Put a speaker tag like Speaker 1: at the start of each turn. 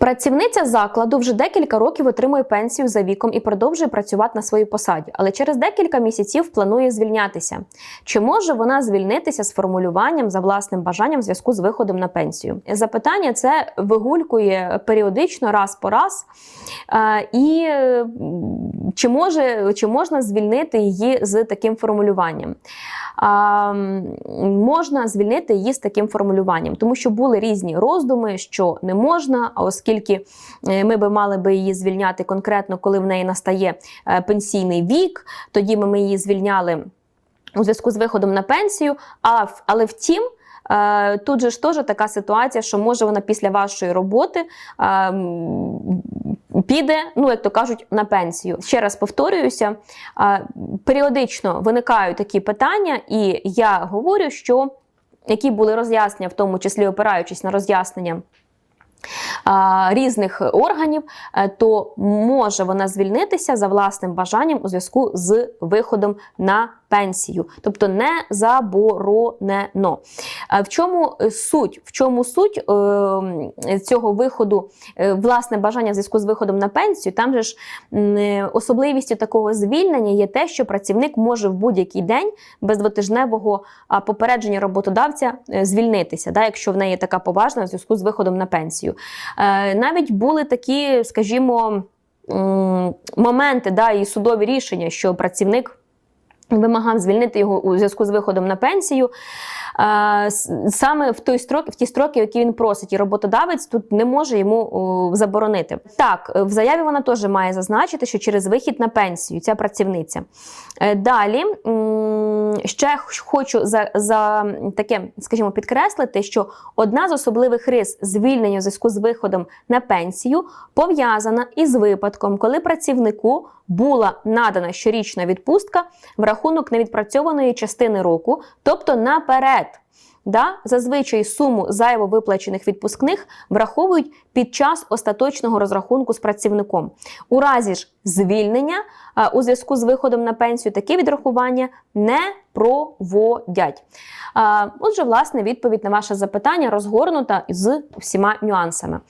Speaker 1: Працівниця закладу вже декілька років отримує пенсію за віком і продовжує працювати на своїй посаді, але через декілька місяців планує звільнятися. Чи може вона звільнитися з формулюванням за власним бажанням в зв'язку з виходом на пенсію? Запитання це вигулькує періодично раз по раз. Е, І чи, може, чи можна звільнити її з таким формулюванням? А, можна звільнити її з таким формулюванням, тому що були різні роздуми, що не можна, а оскільки е, ми би мали би її звільняти конкретно, коли в неї настає е, пенсійний вік, тоді ми, її звільняли у зв'язку з виходом на пенсію. А, але втім. е, Тут же ж теж така ситуація, що може вона після вашої роботи піде, ну як то кажуть, на пенсію. Ще раз повторююся, періодично виникають такі питання, і я говорю, що які були роз'яснення, в тому числі опираючись на роз'яснення різних органів, е, то може вона звільнитися за власним бажанням у зв'язку з виходом на пенсію, тобто не заборонено. Е, В чому суть? В чому суть е, цього виходу, власне бажання в зв'язку з виходом на пенсію? Там же ж особливістю такого звільнення є те, що працівник може в будь-який день без двотижневого попередження роботодавця звільнитися, да, якщо в неї така поважна в зв'язку з виходом на пенсію. Е, Навіть були такі, скажімо, моменти, да, і судові рішення, що працівник вимагав звільнити його у зв'язку з виходом на пенсію. е, Саме в той строк, в ті строки, які він просить, і роботодавець тут не може йому заборонити. Так, е, в заяві вона теж має зазначити, що через вихід на пенсію ця працівниця. Далі ще хочу за, за таке, скажімо, підкреслити, що одна з особливих рис звільнення в зв'язку з виходом на пенсію пов'язана із випадком, коли працівнику була надана щорічна відпустка в рахунок невідпрацьованої частини року, тобто наперед. Да? Зазвичай суму зайво виплачених відпускних враховують під час остаточного розрахунку з працівником. У разі ж звільнення у зв'язку з виходом на пенсію такі відрахування не проводять. Отже, власне, відповідь на ваше запитання розгорнута з всіма нюансами.